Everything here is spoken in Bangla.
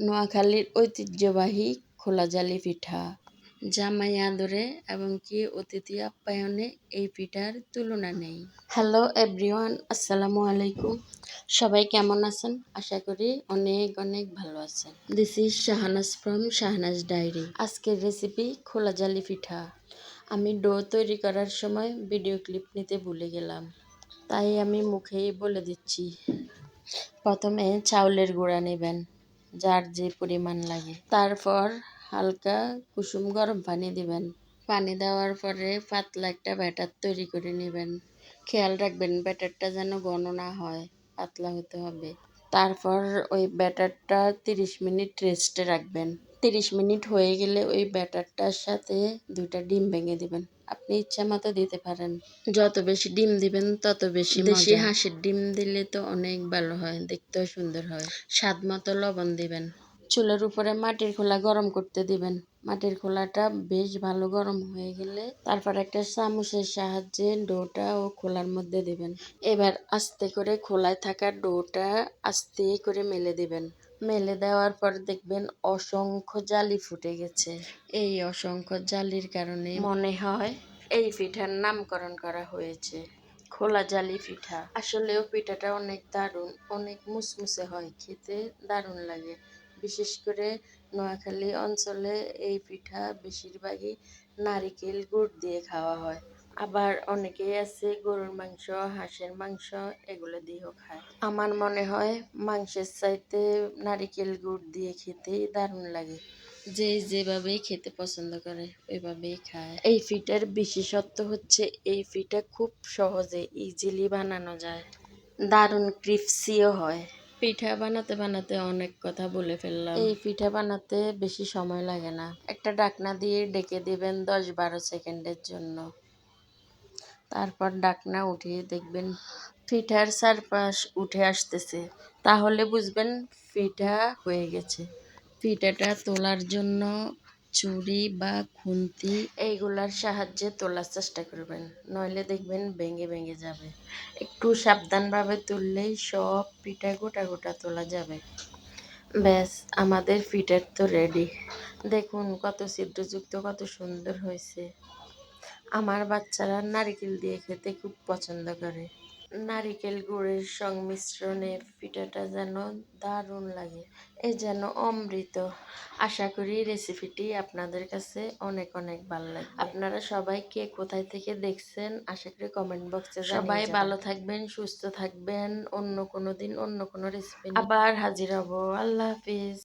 নোয়াখালীর ঐতিহ্যবাহী খোলা জালি পিঠা। জামাই আদরে এবং কি অতিথি আপ্যায়নে এই পিঠার তুলনা নেই। হ্যালো এভরিওয়ান, আসসালামু আলাইকুম। সবাই কেমন আছেন? আশা করি অনেক অনেক ভালো আছেন। This is Shahanaz from Shahnaz diary আজকের রেসিপি খোলা জালি পিঠা। আমি ডো তৈরি করার সময় ভিডিও ক্লিপ নিতে ভুলে গেলাম। তাই আমি মুখেই বলে দিচ্ছি। প্রথমে চাউলের গুঁড়া নেবেন। যার যে পরিমাণ লাগে। তারপর হালকা কুসুম গরম পানি দিবেন। পানি দেওয়ার পরে পাতলা একটা ব্যাটার তৈরি করে নেবেন। খেয়াল রাখবেন ব্যাটারটা যেন ঘন না হয়, পাতলা হতে হবে। তারপর ওই ব্যাটারটা তিরিশ মিনিট রেস্টে রাখবেন। তিরিশ মিনিট হয়ে গেলে ওই ব্যাটারটার সাথে দুইটা ডিম ভেঙে দিবেন। আপনি ইচ্ছা মতো দিতে পারেন। যত বেশি ডিম দিবেন তত বেশি দেশি হাঁসের ডিম দিলে তো অনেক ভালো হয় দেখতেও সুন্দর হয়। স্বাদ মতো লবণ দিবেন। চুলের উপরে মাটির খোলা গরম করতে দিবেন। মাটির খোলাটা বেশ ভালো গরম হয়ে গেলে তারপর একটা চামচের সাহায্যে ডোটা ও খোলার মধ্যে দিবেন। এবার আস্তে করে খোলায় থাকা ডোটা আস্তে করে মেলে দিবেন। মেলে দেওয়ার পর দেখবেন অসংখ্য জালি ফুটে গেছে। এই অসংখ্য জালির কারণে মনে হয় এই পিঠার নামকরণ করা হয়েছে। খোলা জালি পিঠা। আসলেও পিঠাটা অনেক দারুণ অনেক মুসমুসে হয় খেতে দারুণ লাগে। বিশেষ করে নোয়াখালী অঞ্চলে এই পিঠা বেশিরভাগই নারিকেল গুড় দিয়ে খাওয়া হয়। আবার অনেকেই আছে গরুর মাংস, হাঁসের মাংস, এগুলো দিয়েও খায়। আমার মনে হয় মাংসের চাইতে নারিকেল গুড় দিয়ে খেতেই দারুণ লাগে। যে যেভাবেই খেতে পছন্দ করে, ওইভাবেই খায়। এই ফিটার বিশেষত্ব হচ্ছে, এই ফিটা খুব সহজে ইজিলি বানানো যায়। দারুণ ক্রিপসিও হয়। পিঠা বানাতে বানাতে অনেক কথা বলে ফেললাম। এই পিঠা বানাতে বেশি সময় লাগে না। একটা ডাকনা দিয়ে ডেকে দিবেন দশ বারো সেকেন্ডের জন্য। তারপর ডাকনা উঠিয়ে দেখবেন পিঠার চারপাশ উঠে আসতেছে। তাহলে বুঝবেন পিঠা হয়ে গেছে। পিঠাটা তোলার জন্য ছুরি বা খুন্তি এইগুলার সাহায্যে তোলার চেষ্টা করবেন। নইলে দেখবেন ভেঙে ভেঙে যাবে। একটু সাবধানভাবে তুললেই সব পিঠা গোটা গোটা তোলা যাবে। ব্যাস, আমাদের পিঠার তো রেডি। দেখুন কত ছিদ্রযুক্ত, কত সুন্দর হয়েছে। আমার বাচ্চারা নারিকেল দিয়ে খেতে খুব পছন্দ করে। নারিকেল গুড়ের সংমিশ্রণে পিঠাটা যেন দারুণ লাগে এ যেন অমৃত। আশা করি রেসিপিটি আপনাদের কাছে অনেক অনেক ভালো লাগে আপনারা সবাই কে কোথায় থেকে দেখছেন আশা করি কমেন্ট বক্সে সবাই ভালো থাকবেন সুস্থ থাকবেন অন্য কোনো দিন অন্য কোনো রেসিপি আবার হাজির হব। আল্লাহ হাফিজ।